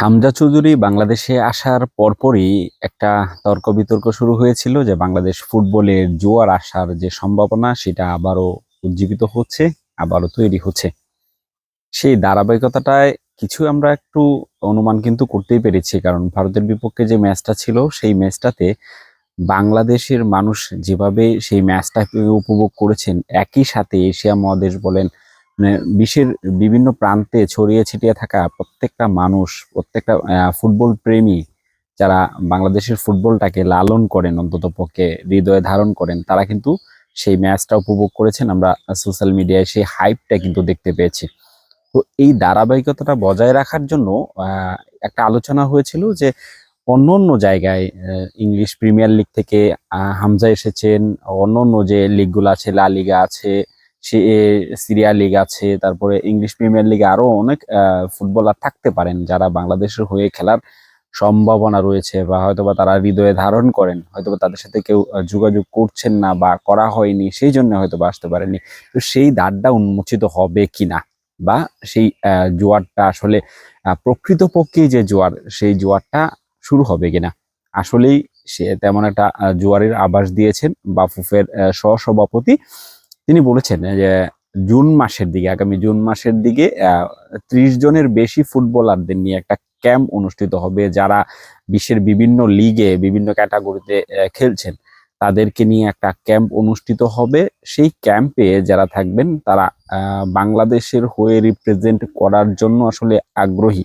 হামজা চৌধুরী বাংলাদেশে আসার পরপরই একটা তর্ক বিতর্ক শুরু হয়েছিল যে বাংলাদেশ ফুটবলের জোয়ার আসার যে সম্ভাবনা, সেটা আবারও উজ্জীবিত হচ্ছে, আবারও তৈরি হচ্ছে। সেই ধারাবাহিকতাটায় কিছু আমরা একটু অনুমান কিন্তু করতেই পেরেছি, কারণ ভারতের বিপক্ষে যে ম্যাচটা ছিল, সেই ম্যাচটাতে বাংলাদেশের মানুষ যেভাবে সেই ম্যাচটাকে উপভোগ করেছেন, একই সাথে এশিয়া মহাদেশ বলেন মানে বিশ্বের বিভিন্ন প্রান্তে ছড়িয়ে ছিটিয়ে থাকা প্রত্যেকটা মানুষ, প্রত্যেকটা ফুটবল প্রেমী যারা বাংলাদেশের ফুটবলটাকে লালন করেন, অন্তত পক্ষে হৃদয়ে ধারণ করেন, তারা কিন্তু সেই ম্যাচটা উপভোগ করেছেন। আমরা সোশ্যাল মিডিয়ায় সেই হাইপটা কিন্তু দেখতে পেয়েছি। তো এই ধারাবাহিকতাটা বজায় রাখার জন্য একটা আলোচনা হয়েছিল যে অন্য অন্য জায়গায় ইংলিশ প্রিমিয়ার লিগ থেকে হামজা এসেছেন অন্য অন্য যে লিগগুলো আছে, লা লিগা আছে সিরিয়া লিগ আছে, তারপরে ইংলিশ প্রিমিয়ার লিগে আরও অনেক ফুটবলার থাকতে পারেন যারা বাংলাদেশের হয়ে খেলার সম্ভাবনা রয়েছে বা হয়তোবা তারা হৃদয়ে ধারণ করেন। হয়তোবা তাদের সাথে কেউ যোগাযোগ করছেন না বা করা হয়নি, সেই জন্য হয়তোবা আসতে পারেনি তো সেই দ্বারটা উন্মোচিত হবে কিনা বা সেই জোয়ারটা আসলে প্রকৃতপক্ষেই যে জোয়ার, সেই জোয়ারটা শুরু হবে কিনা? আসলেই সে তেমন একটা জোয়ারের আভাস দিয়েছেন বাফুফের সহসভাপতি তিনি বলেছেন, যে জুন মাসের দিকে, আগামী জুন মাসের দিকে ত্রিশ জনের বেশি ফুটবলারদের নিয়ে একটা ক্যাম্প অনুষ্ঠিত হবে যারা বিশ্বের বিভিন্ন লিগে, বিভিন্ন ক্যাটাগরিতে খেলছেন। তাদেরকে নিয়ে একটা ক্যাম্প অনুষ্ঠিত হবে। সেই ক্যাম্পে যারা থাকবেন, তারা বাংলাদেশের হয়ে রিপ্রেজেন্ট করার জন্য আসলে আগ্রহী।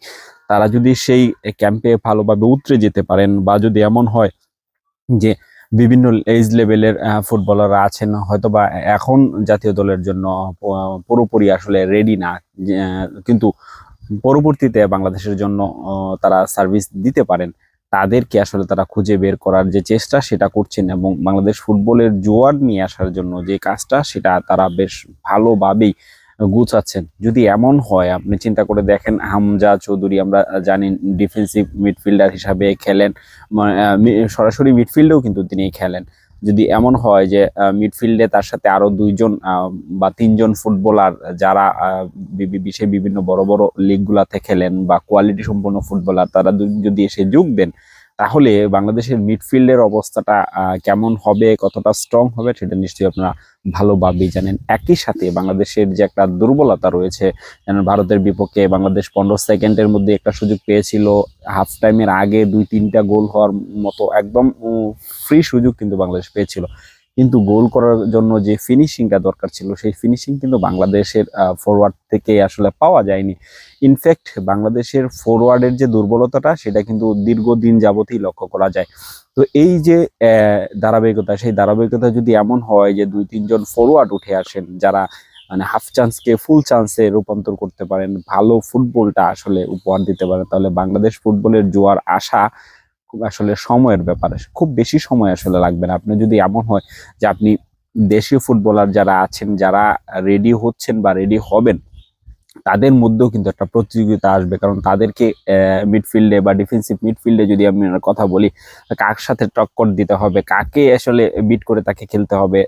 তারা যদি সেই ক্যাম্পে ভালোভাবে উতরে যেতে পারেন বা যদি এমন হয় যে বিভিন্ন এজ লেভেলের ফুটবলাররা আছেন। হয়তো বা এখন জাতীয় দলের জন্য পুরোপুরি আসলে রেডি না। কিন্তু পরবর্তীতে বাংলাদেশের জন্য তারা সার্ভিস দিতে পারেন। তাদেরকে আসলে তারা খুঁজে বের করার যে চেষ্টা সেটা করছেন এবং বাংলাদেশ ফুটবলের জোয়ার নিয়ে আসার জন্য যে কাজটা, সেটা তারা বেশ ভালোভাবেই গুছাচ্ছেন। যদি এমন হয়, আপনি চিন্তা করে দেখেন, হামজা চৌধুরী আমরা জানি ডিফেন্সিভ মিডফিল্ডার হিসাবে খেলেন সরাসরি মিডফিল্ডেও কিন্তু তিনি খেলেন। যদি এমন হয় যে মিডফিল্ডে তার সাথে আরও দুইজন বা তিনজন ফুটবলার যারা বিশ্বের বিভিন্ন বড় বড় লিগগুলাতে খেলেন বা কোয়ালিটি সম্পন্ন ফুটবলার তারা যদি এসে যোগ দেন তাহলে বাংলাদেশের মিডফিল্ডের অবস্থাটা কেমন হবে, কতটা স্ট্রং হবে, সেটা নিশ্চয়ই আপনারা ভালোভাবেই জানেন। একই সাথে বাংলাদেশের যে একটা দুর্বলতা রয়েছে যেন ভারতের বিপক্ষে বাংলাদেশ পনেরো সেকেন্ডের মধ্যে একটা সুযোগ পেয়েছিল হাফ টাইমের আগে দুই তিনটা গোল হওয়ার মতো একদম ফ্রি সুযোগ কিন্তু বাংলাদেশ পেয়েছিল। কিন্তু গোল করার জন্য যে ফিনিশিংটা দরকার ছিল, সেই ফিনিশিং কিন্তু বাংলাদেশের ফরওয়ার্ড থেকে আসলে পাওয়া যায়নি। ইনফ্যাক্ট বাংলাদেশের ফরওয়ার্ডের যে দুর্বলতাটা, সেটা কিন্তু দীর্ঘদিন যাবতই লক্ষ্য করা যায়। তো এই যে ধারাবাহিকতা, সেই ধারাবাহিকতা যদি এমন হয় যে দুই, তিনজন ফরওয়ার্ড উঠে আসেন, যারা মানে হাফ চান্সকে ফুল চান্সে রূপান্তর করতে পারেন, ভালো ফুটবলটা আসলে উপহার দিতে পারেন, তাহলে বাংলাদেশ ফুটবলের জোয়ার আসা আসলে সময়ের ব্যাপার খুব বেশি সময় আসলে লাগবে না। আপনি যদি এমন হয় যে আপনি দেশীয় ফুটবলার যারা আছেন, যারা রেডি হচ্ছেন বা রেডি হবেন, তাদের মধ্যেও কিন্তু একটা প্রতিযোগিতা আসবে। কারণ তাদেরকে মিডফিল্ডে বা ডিফেন্সিভ মিডফিল্ডে যদি আমি কথা বলি, কার সাথে টক্কর দিতে হবে, কাকে আসলে বিট করে তাকে খেলতে হবে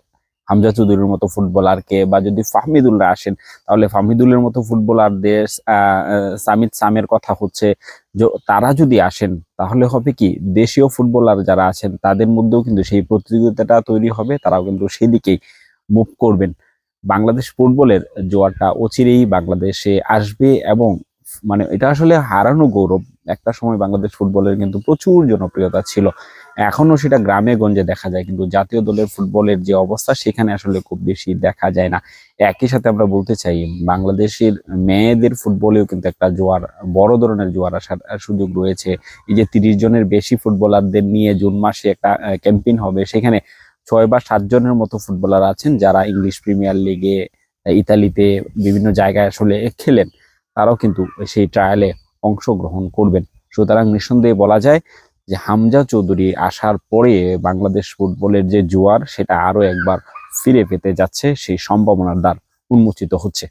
হামজা চৌধুরীর মতো ফুটবলারকে বা যদি ফাহমিদুল্লাহ আসেন, তাহলে ফাহমিদুলের মতো ফুটবলারদের সামিদ সামের কথা হচ্ছে তারা যদি আসেন, তাহলে হবে কি দেশীয় ফুটবলার যারা আছেন, তাদের মধ্যেও কিন্তু সেই প্রতিযোগিতাটা তৈরি হবে, তারাও কিন্তু সেদিকেই মুভ করবেন। বাংলাদেশ ফুটবলের জোয়ারটা অচিরেই বাংলাদেশে আসবে এবং মানে এটা আসলে হারানো গৌরব। একটা সময় বাংলাদেশ ফুটবলের কিন্তু প্রচুর জনপ্রিয়তা ছিল। এখনও সেটা গ্রামে গঞ্জে দেখা যায়, কিন্তু জাতীয় দলের ফুটবলের যে অবস্থা সেখানে আসলে খুব বেশি দেখা যায় না। একই সাথে আমরা বলতে চাই, বাংলাদেশের মেয়েদের ফুটবলেও কিন্তু একটা জোয়ার, বড় ধরনের জোয়ার আসার সুযোগ রয়েছে। এই যে তিরিশ জনের বেশি ফুটবলারদের নিয়ে জুন মাসে একটা ক্যাম্পেইন হবে, সেখানে ছয় বা সাত জনের মতো ফুটবলার আছেন যারা ইংলিশ প্রিমিয়ার লিগে, ইতালিতে বিভিন্ন জায়গায় আসলে খেলেন। তারাও কিন্তু সেই ট্রায়ালে অংশগ্রহণ করবেন। সুতরাং নিঃসন্দেহে বলা যায় যে হামজা চৌধুরী আসার পরে বাংলাদেশ ফুটবলের যে জোয়ার, সেটা আরও একবার ফিরে পেতে যাচ্ছে, সেই সম্ভাবনার দ্বার উন্মোচিত হচ্ছে।